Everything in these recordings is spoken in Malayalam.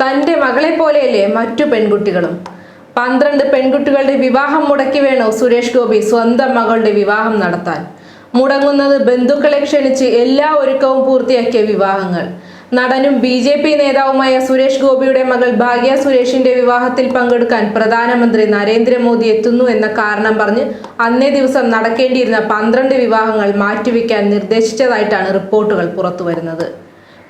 തന്റെ മകളെ പോലെയല്ലേ മറ്റു പെൺകുട്ടികളും? പന്ത്രണ്ട് പെൺകുട്ടികളുടെ വിവാഹം മുടക്കി വേണോ സുരേഷ് ഗോപി സ്വന്തം മകളുടെ വിവാഹം നടത്താൻ? മുടങ്ങുന്നത് ബന്ധുക്കളെ ക്ഷണിച്ച് എല്ലാ ഒരുക്കവും പൂർത്തിയാക്കിയ വിവാഹങ്ങൾ. നടനും ബി ജെ പി നേതാവുമായ സുരേഷ് ഗോപിയുടെ മകൾ ഭാഗ്യ സുരേഷിന്റെ വിവാഹത്തിൽ പങ്കെടുക്കാൻ പ്രധാനമന്ത്രി നരേന്ദ്രമോദി എത്തുന്നു എന്ന കാരണം പറഞ്ഞ് അന്നേ ദിവസം നടക്കേണ്ടിയിരുന്ന പന്ത്രണ്ട് വിവാഹങ്ങൾ മാറ്റിവെക്കാൻ നിർദ്ദേശിച്ചതായിട്ടാണ് റിപ്പോർട്ടുകൾ പുറത്തുവരുന്നത്.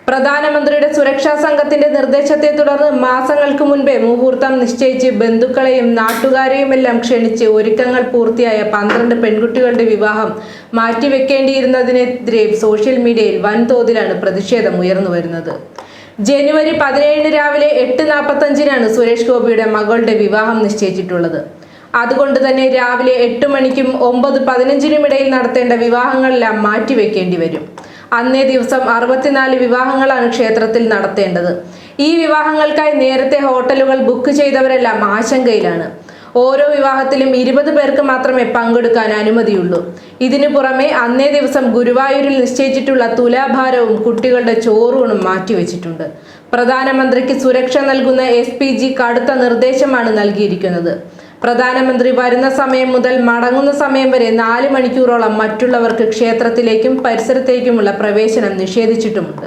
പ്രധാനമന്ത്രിയുടെ സുരക്ഷാ സംഘത്തിന്റെ നിർദ്ദേശത്തെ തുടർന്ന് മാസങ്ങൾക്ക് മുൻപേ മുഹൂർത്തം നിശ്ചയിച്ച് ബന്ധുക്കളെയും നാട്ടുകാരെയുമെല്ലാം ക്ഷണിച്ച് ഒരുക്കങ്ങൾ പൂർത്തിയായ പന്ത്രണ്ട് പെൺകുട്ടികളുടെ വിവാഹം മാറ്റിവെക്കേണ്ടിയിരുന്നതിനെതിരെ സോഷ്യൽ മീഡിയയിൽ വൻതോതിലാണ് പ്രതിഷേധം ഉയർന്നു വരുന്നത്. ജനുവരി പതിനേഴിന് രാവിലെ എട്ട് നാൽപ്പത്തഞ്ചിനാണ് സുരേഷ് ഗോപിയുടെ മകളുടെ വിവാഹം നിശ്ചയിച്ചിട്ടുള്ളത്. അതുകൊണ്ട് തന്നെ രാവിലെ എട്ട് മണിക്കും ഒമ്പത് പതിനഞ്ചിനും ഇടയിൽ നടത്തേണ്ട വിവാഹങ്ങളെല്ലാം മാറ്റിവെക്കേണ്ടി വരും. അന്നേ ദിവസം അറുപത്തിനാല് വിവാഹങ്ങളാണ് ക്ഷേത്രത്തിൽ നടത്തേണ്ടത്. ഈ വിവാഹങ്ങൾക്കായി നേരത്തെ ഹോട്ടലുകൾ ബുക്ക് ചെയ്തവരെല്ലാം ആശങ്കയിലാണ്. ഓരോ വിവാഹത്തിലും ഇരുപത് പേർക്ക് മാത്രമേ പങ്കെടുക്കാൻ അനുമതിയുള്ളൂ. ഇതിനു പുറമെ അന്നേ ദിവസം ഗുരുവായൂരിൽ നിശ്ചയിച്ചിട്ടുള്ള തുലാഭാരവും കുട്ടികളുടെ ചോറൂണും മാറ്റിവെച്ചിട്ടുണ്ട്. പ്രധാനമന്ത്രിക്ക് സുരക്ഷ നൽകുന്ന എസ് കടുത്ത നിർദ്ദേശമാണ് നൽകിയിരിക്കുന്നത്. പ്രധാനമന്ത്രി വരുന്ന സമയം മുതൽ മടങ്ങുന്ന സമയം വരെ നാല് മണിക്കൂറോളം മറ്റുള്ളവർക്ക് ക്ഷേത്രത്തിലേക്കും പരിസരത്തേക്കുമുള്ള പ്രവേശനം നിഷേധിച്ചിട്ടുമുണ്ട്.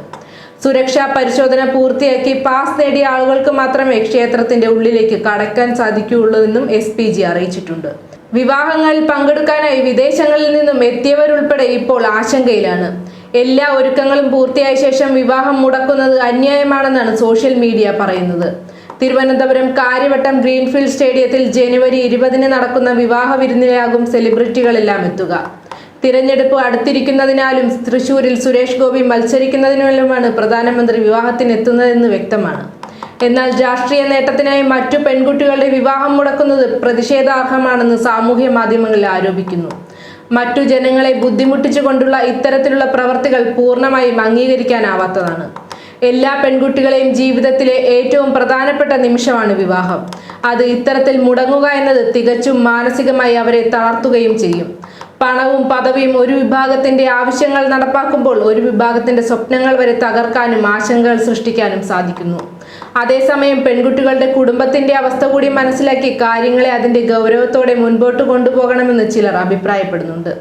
സുരക്ഷാ പരിശോധന പൂർത്തിയാക്കി പാസ് നേടിയ ആളുകൾക്ക് മാത്രമേ ക്ഷേത്രത്തിന്റെ ഉള്ളിലേക്ക് കടക്കാൻ സാധിക്കുകയുള്ളൂ എന്നും എസ് പി ജി അറിയിച്ചിട്ടുണ്ട്. വിവാഹങ്ങളിൽ പങ്കെടുക്കാനായി വിദേശങ്ങളിൽ നിന്നും എത്തിയവരുൾപ്പെടെ ഇപ്പോൾ ആശങ്കയിലാണ്. എല്ലാ ഒരുക്കങ്ങളും പൂർത്തിയായ ശേഷം വിവാഹം മുടക്കുന്നത് അന്യായമാണെന്നാണ് സോഷ്യൽ മീഡിയ പറയുന്നത്. തിരുവനന്തപുരം കാര്യവട്ടം ഗ്രീൻഫീൽഡ് സ്റ്റേഡിയത്തിൽ ജനുവരി ഇരുപതിന് നടക്കുന്ന വിവാഹ വിരുന്നിലാകും സെലിബ്രിറ്റികളെല്ലാം എത്തുക. തിരഞ്ഞെടുപ്പ് അടുത്തിരിക്കുന്നതിനാലും തൃശൂരിൽ സുരേഷ് ഗോപി മത്സരിക്കുന്നതിനാലുമാണ് പ്രധാനമന്ത്രി വിവാഹത്തിന് എത്തുന്നതെന്ന് വ്യക്തമാണ്. എന്നാൽ രാഷ്ട്രീയ നേട്ടത്തിനായി മറ്റു പെൺകുട്ടികളുടെ വിവാഹം മുടക്കുന്നത് പ്രതിഷേധാർഹമാണെന്ന് സാമൂഹ്യ മാധ്യമങ്ങളിൽ ആരോപിക്കുന്നു. മറ്റു ജനങ്ങളെ ബുദ്ധിമുട്ടിച്ചുകൊണ്ടുള്ള ഇത്തരത്തിലുള്ള പ്രവർത്തികൾ പൂർണമായും അംഗീകരിക്കാനാവാത്തതാണ്. എല്ലാ പെൺകുട്ടികളെയും ജീവിതത്തിലെ ഏറ്റവും പ്രധാനപ്പെട്ട നിമിഷമാണ് വിവാഹം. അത് ഇത്തരത്തിൽ മുടങ്ങുക എന്നത് തികച്ചും മാനസികമായി അവരെ തളർത്തുകയും ചെയ്യും. പണവും പദവിയും ഒരു വിഭാഗത്തിന്റെ ആവശ്യങ്ങൾ നടപ്പാക്കുമ്പോൾ ഒരു വിഭാഗത്തിന്റെ സ്വപ്നങ്ങൾ വരെ തകർക്കാനും ആശങ്കകൾ സൃഷ്ടിക്കാനും സാധിക്കുന്നു. അതേസമയം പെൺകുട്ടികളുടെ കുടുംബത്തിന്റെ അവസ്ഥ കൂടി മനസ്സിലാക്കി കാര്യങ്ങളെ അതിന്റെ ഗൗരവത്തോടെ മുൻപോട്ട് കൊണ്ടുപോകണമെന്ന് ചിലർ അഭിപ്രായപ്പെടുന്നുണ്ട്.